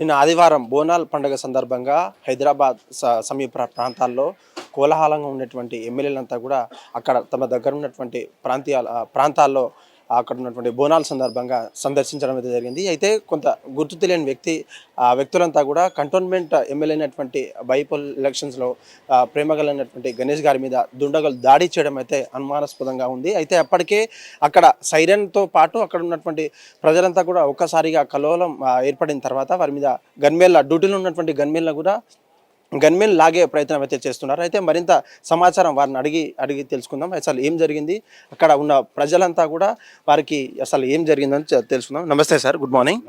నిన్న ఆదివారం బోనాల్ పండుగ సందర్భంగా హైదరాబాద్ స- సమీప ప్రాంతాల్లో కోలాహలంగా ఉన్నటువంటి ఎమ్మెల్యేలంతా కూడా అక్కడ తమ దగ్గర ఉన్నటువంటి ప్రాంతీయ ప్రాంతాల్లో అక్కడ ఉన్నటువంటి బోనాల సందర్భంగా సందర్శించడం అయితే జరిగింది. అయితే కొంత గుర్తు తెలియని వ్యక్తి ఆ వ్యక్తులంతా కూడా కంటోన్మెంట్ ఎమ్మెల్యే అయినటువంటి బైపోల్ ఎలక్షన్స్లో ప్రేమగలైనటువంటి గణేష్ గారి మీద దుండగలు దాడి చేయడం అయితే అనుమానాస్పదంగా ఉంది. అయితే అప్పటికే అక్కడ సైరన్తో పాటు అక్కడ ఉన్నటువంటి ప్రజలంతా కూడా ఒక్కసారిగా కలోలం ఏర్పడిన తర్వాత వారి మీద గన్మేళ్ళ డ్యూటీలో ఉన్నటువంటి గన్మేళ్ళ కూడా గన్మేన్ లాగే ప్రయత్నం అయితే చేస్తున్నారు. అయితే మరింత సమాచారం వారిని అడిగి అడిగి తెలుసుకుందాం. అసలు ఏం జరిగింది? అక్కడ ఉన్న ప్రజలంతా కూడా వారికి అసలు ఏం జరిగిందని తెలుసుకుందాం. నమస్తే సార్ గుడ్ మార్నింగ్.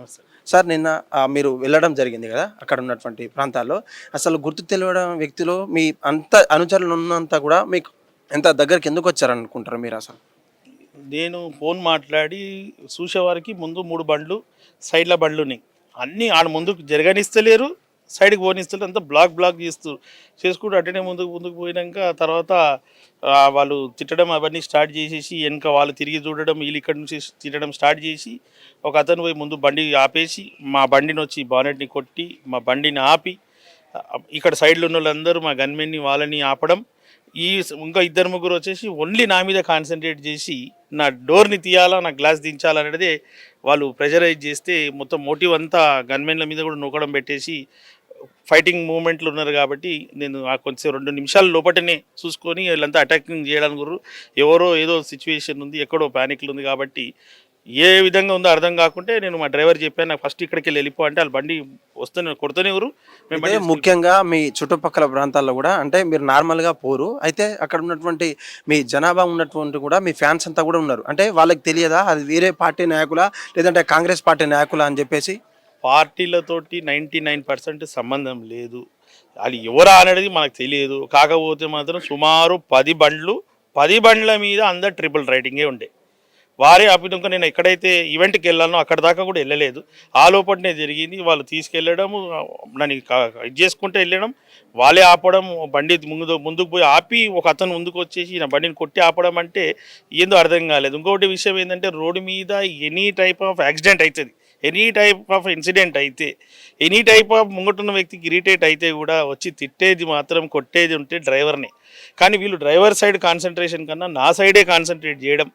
సార్ నిన్న మీరు వెళ్ళడం జరిగింది కదా అక్కడ ఉన్నటువంటి ప్రాంతాల్లో. అసలు గుర్తు తెలియడం వ్యక్తిలో మీ అంత అనుచరులు ఉన్నంత కూడా మీకు ఎంత దగ్గరికి ఎందుకు వచ్చారనుకుంటారు మీరు అసలు? నేను ఫోన్ మాట్లాడి చూసేవారికి ముందు మూడు బండ్లు సైడ్ల బండ్లు ఉన్నాయి అన్నీ ఆడ ముందుకు జరగనిస్తలేరు. సైడ్కి పోనిస్తలేరు అంతా బ్లాక్ బ్లాక్ చేస్తూ చేసుకుంటూ అటనే ముందుకు ముందుకు పోయినాక తర్వాత వాళ్ళు తిట్టడం అవన్నీ స్టార్ట్ చేసేసి వెనక వాళ్ళు తిరిగి చూడడం వీళ్ళు ఇక్కడ నుంచి తిట్టడం స్టార్ట్ చేసి ఒక అతను పోయి ముందు బండి ఆపేసి మా బండిని వచ్చి బానెట్ని కొట్టి మా బండిని ఆపి ఇక్కడ సైడ్లో ఉన్న వాళ్ళందరూ మా గన్మెన్ని వాళ్ళని ఆపడం ఈ ఇంకా ఇద్దరు ముగ్గురు వచ్చేసి ఓన్లీ నా మీద కాన్సన్ట్రేట్ చేసి నా డోర్ని తీయాలా నా గ్లాస్ దించాలనేది వాళ్ళు ప్రెషరైజ్ చేస్తే మొత్తం మోటివ్ అంతా గన్మెన్ల మీద కూడా నూకడం పెట్టేసి ఫైటింగ్ మూమెంట్లు ఉన్నారు కాబట్టి నేను ఆ కొంచెం రెండు నిమిషాల లోపటనే చూసుకొని వీళ్ళంతా అటాకింగ్ చేయడానికి గుర్రు. ఎవరో ఏదో సిచ్యువేషన్ ఉంది ఎక్కడో ప్యానిక్లు ఉంది కాబట్టి ఏ విధంగా ఉందో అర్థం కాకుంటే నేను మా డ్రైవర్ చెప్పాను నాకు ఫస్ట్ ఇక్కడికి వెళ్ళి వెళ్ళిపో అంటే వాళ్ళ బండి వస్తూనే కొడుతూనే బండి ముఖ్యంగా మీ చుట్టుపక్కల ప్రాంతాల్లో కూడా అంటే మీరు నార్మల్గా పోరు. అయితే అక్కడ ఉన్నటువంటి మీ జనాభా ఉన్నటువంటి కూడా మీ ఫ్యాన్స్ అంతా కూడా ఉన్నారు. అంటే వాళ్ళకి తెలియదా? అది వేరే పార్టీ నాయకులా? లేదంటే కాంగ్రెస్ పార్టీ నాయకులా అని చెప్పేసి? పార్టీలతోటి నైంటీ నైన్ పర్సెంట్ సంబంధం లేదు. వాళ్ళు ఎవరా అనేది మనకు తెలియదు. కాకపోతే మాత్రం సుమారు పది బండ్లు పది బండ్ల మీద అందరు ట్రిపుల్ రైటింగే ఉండే. వారే ఆపిదంక నేను ఎక్కడైతే ఈవెంట్కి వెళ్ళానో అక్కడ దాకా కూడా వెళ్ళలేదు. ఆ లోపలనే జరిగింది. వాళ్ళు తీసుకెళ్ళడము నన్ను ఇది చేసుకుంటూ వెళ్ళడం వాళ్ళే ఆపడం బండి ముందు ముందుకు పోయి ఆపి ఒక అతను ముందుకు వచ్చేసి నా బండిని కొట్టి ఆపడం అంటే ఏందో అర్థం కాలేదు. ఇంకొకటి విషయం ఏంటంటే రోడ్డు మీద ఎనీ టైప్ ఆఫ్ యాక్సిడెంట్ అవుతుంది. ఎనీ టైప్ ఆఫ్ ఇన్సిడెంట్ అయితే ఎనీ టైప్ ఆఫ్ ముంగటున్న వ్యక్తికి ఇరిటేట్ అయితే కూడా వచ్చి తిట్టేది మాత్రం కొట్టేది ఉంటే డ్రైవర్ని. కానీ వీళ్ళు డ్రైవర్ సైడ్ కాన్సన్ట్రేషన్ కన్నా నా సైడే కాన్సన్ట్రేట్ చేయడం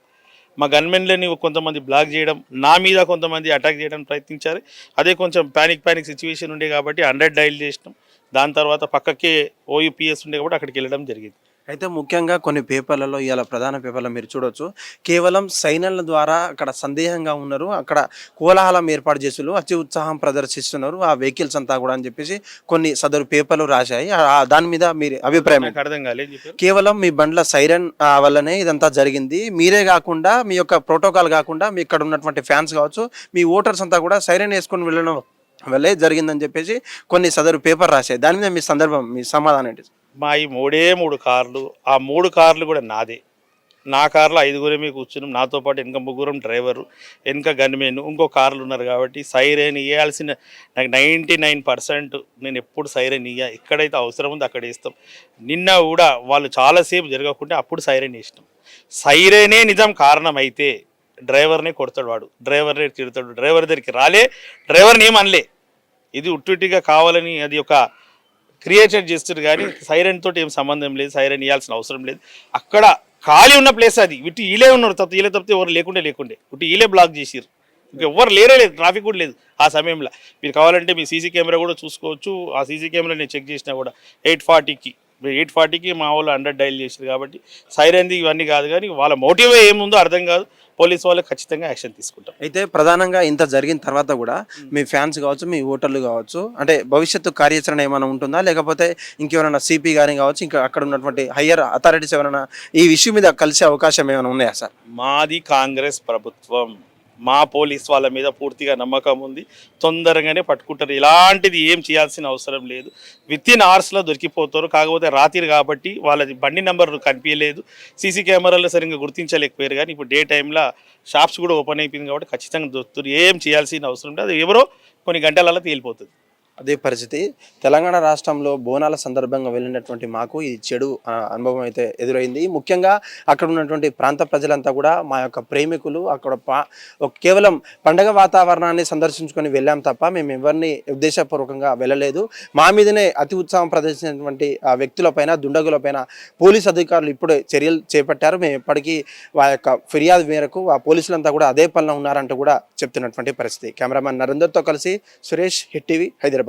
మా గన్మెన్లని కొంతమంది బ్లాక్ చేయడం నా మీద కొంతమంది అటాక్ చేయడం ప్రయత్నించారు. అదే కొంచెం ప్యానిక్ ప్యానిక్ సిచ్యువేషన్ ఉండే కాబట్టి హండ్రెడ్ డైల్ చేసినాం. దాని తర్వాత పక్కకే ఓయూపీఎస్ ఉండే కాబట్టి అక్కడికి వెళ్ళడం జరిగింది. అయితే ముఖ్యంగా కొన్ని పేపర్లలో ఇవాళ ప్రధాన పేపర్లో మీరు చూడొచ్చు కేవలం సైన్యాల ద్వారా అక్కడ సందేహంగా ఉన్నారు. అక్కడ కోలాహలం ఏర్పాటు చేసులు అతి ఉత్సాహం ప్రదర్శిస్తున్నారు ఆ వెహికల్స్ అంతా కూడా అని చెప్పేసి కొన్ని సదరు పేపర్లు రాశాయి. దాని మీద మీరు అభిప్రాయం అర్థం కాలేదు కేవలం మీ బండ్ల సైరన్ ఆ, వల్లనే ఇదంతా జరిగింది. మీరే కాకుండా మీ యొక్క ప్రోటోకాల్ కాకుండా మీ ఇక్కడ ఉన్నటువంటి ఫ్యాన్స్ కావచ్చు మీ ఓటర్స్ అంతా కూడా సైరన్ వేసుకొని వెళ్ళడం వల్లే జరిగిందని చెప్పేసి కొన్ని సదరు పేపర్ రాశాయి. దాని మీద మీ సందర్భం మీ సమాధానం ఏంటి? మా ఈ మూడే మూడు కార్లు ఆ మూడు కార్లు కూడా నాదే. నా కార్లో ఐదుగురమే కూర్చున్నాం. నాతో పాటు వెనక ముగ్గురం డ్రైవరు వెనక గన్మెన్ ఇంకో కార్లు ఉన్నారు కాబట్టి సైరన్ ఇవ్వాల్సిన నాకు నైంటీ నైన్ పర్సెంట్ నేను ఎప్పుడు సైరన్ ఇయ్య. ఎక్కడైతే అవసరం ఉందో అక్కడ ఇస్తాం నిన్న కూడా వాళ్ళు చాలాసేపు జరగకుంటే అప్పుడు సైరన్ ఇష్టం సైరనే నిజం కారణం అయితే డ్రైవర్నే కొడతాడు వాడు. డ్రైవర్నే తిడతాడు. డ్రైవర్ దగ్గరికి రాలే డ్రైవర్ని ఏమనలే అనలే. ఇది ఉట్టుట్టిగా కావాలని అది ఒక క్రియేషన్ చేస్తారు కానీ సైరన్ తోటి ఏం సంబంధం లేదు. సైరన్ ఇవ్వాల్సిన అవసరం లేదు. అక్కడ ఖాళీ ఉన్న ప్లేస్ అది. ఇటు ఈలే ఉన్నారు తప్ప ఈలే తప్పితే ఎవరు లేకుండే లేకుండే. ఇటు ఈలే బ్లాక్ చేసిర్రు. ఇంక ఎవరు లేరే లేదు. ట్రాఫిక్ కూడా లేదు ఆ సమయంలో. మీరు కావాలంటే మీ సీసీ కెమెరా కూడా చూసుకోవచ్చు. ఆ సీసీ కెమెరా నేను చెక్ చేసినా కూడా ఎయిట్ ఫార్టీకి ఎయిట్ ఫార్టీకి మా వాళ్ళు హండ్రెడ్ డైల్ చేసారు కాబట్టి సైరన్ది ఇవన్నీ కాదు కానీ వాళ్ళ మోటివ్ ఏముందో అర్థం కాదు. పోలీస్ వాళ్ళు ఖచ్చితంగా యాక్షన్ తీసుకుంటాం అయితే ప్రధానంగా ఇంత జరిగిన తర్వాత కూడా మీ ఫ్యాన్స్ కావచ్చు మీ ఓటర్లు కావచ్చు అంటే భవిష్యత్తు కార్యాచరణ ఏమైనా ఉంటుందా? లేకపోతే ఇంకెవరైనా సిపి గాని కావచ్చు ఇంకా అక్కడ ఉన్నటువంటి హయ్యర్ అథారిటీస్ ఎవరైనా ఈ విషయం మీద కలిసే అవకాశం ఏమైనా ఉన్నాయా సార్? మాది కాంగ్రెస్ ప్రభుత్వం. మా పోలీస్ వాళ్ళ మీద పూర్తిగా నమ్మకం ఉంది. తొందరగానే పట్టుకుంటారు. ఇలాంటిది ఏం చేయాల్సిన అవసరం లేదు. విత్ ఇన్ అవర్స్లో దొరికిపోతారు. కాకపోతే రాత్రి కాబట్టి వాళ్ళది బండి నెంబర్ కనిపించలేదు. సీసీ కెమెరాలో సరిగ్గా గుర్తించలేకపోయారు. కానీ ఇప్పుడు డే టైంలో షాప్స్ కూడా ఓపెన్ అయిపోయింది కాబట్టి ఖచ్చితంగా దొరుకుతారు. ఏం చేయాల్సిన అవసరం లేదు. అది ఎవరో కొన్ని గంటలలో తేలిపోతుంది. అదే పరిస్థితి. తెలంగాణ రాష్ట్రంలో బోనాల సందర్భంగా వెళ్ళినటువంటి మాకు ఈ చెడు అనుభవం అయితే ఎదురైంది. ముఖ్యంగా అక్కడ ఉన్నటువంటి ప్రాంత ప్రజలంతా కూడా మా యొక్క ప్రేమికులు అక్కడ కేవలం పండగ వాతావరణాన్ని సందర్శించుకొని వెళ్ళాం తప్ప మేము ఎవరిని ఉద్దేశపూర్వకంగా వెళ్ళలేదు. మా మీదనే అతి ఉత్సాహం ప్రదర్శించినటువంటి ఆ వ్యక్తులపైన దుండగులపైన పోలీస్ అధికారులు ఇప్పుడే చర్యలు చేపట్టారు. మేము ఇప్పటికీ వా యొక్క ఫిర్యాదు మేరకు ఆ పోలీసులంతా కూడా అదే పనిలో ఉన్నారంటూ కూడా చెప్తున్నటువంటి పరిస్థితి. కెమెరామెన్ నరేందర్తో కలిసి Suresh hit TV Hyderabad.